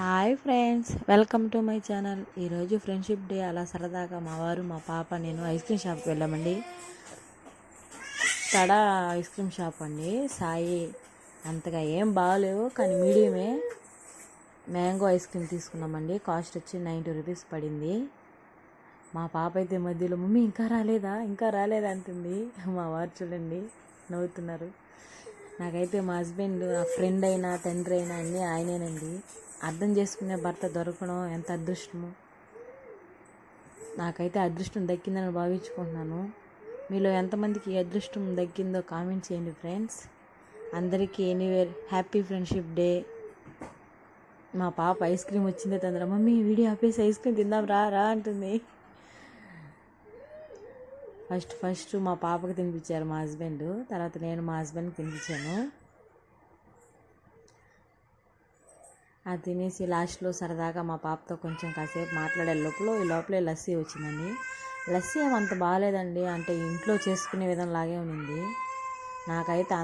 Hi friends welcome to my channel. ఈరోజు friendship day. అలా సరదాగా మా వారు మా పాప నేను ఐస్ క్రీమ్ షాప్కి వెళ్ళామండి. తడ ఐస్ క్రీమ్ షాప్ అండి. సాయి అంతగా ఏం బాగాలేవు కానీ మీడియమే మ్యాంగో ఐస్ క్రీమ్ తీసుకున్నామండి. కాస్ట్ వచ్చి నైంటీ రూపీస్ పడింది. మా పాప అయితే మధ్యలో మమ్మీ ఇంకా రాలేదా? ఇంకా రాలేదా? అంటుంది. మా వారు చూడండి నవ్వుతున్నారు. నాకైతే మా హస్బెండ్ నా ఫ్రెండ్ అయినా తండ్రి అయినా అన్నీ ఆయనేనండి. అర్థం చేసుకునే భర్త దొరకడం ఎంత అదృష్టము. నాకైతే అదృష్టం దక్కిందని భావించుకుంటున్నాను. మీలో ఎంతమందికి అదృష్టం దక్కిందో కామెంట్ చేయండి ఫ్రెండ్స్. అందరికీ ఎనీవేర్ హ్యాపీ ఫ్రెండ్షిప్ డే. మా పాప ఐస్ క్రీమ్ వచ్చింది తొందర మమ్మీ వీడియో ఆపేసి ఐస్ క్రీమ్ తిందాం రా రా అంటుంది. ఫస్ట్ ఫస్ట్ మా పాపకి తినిపించారు మా హస్బెండ్. తర్వాత నేను మా హస్బెండ్కి తినిపించాను. అది తినేసి లాస్ట్లో సరదాగా మా పాపతో కొంచెం కాసేపు మాట్లాడే లోపల ఈ లోపలే లస్సీ వచ్చిందండి. లస్సీ ఏమంత బాగాలేదండి. అంటే ఇంట్లో చేసుకునే విధంలాగే ఉంది నాకైతే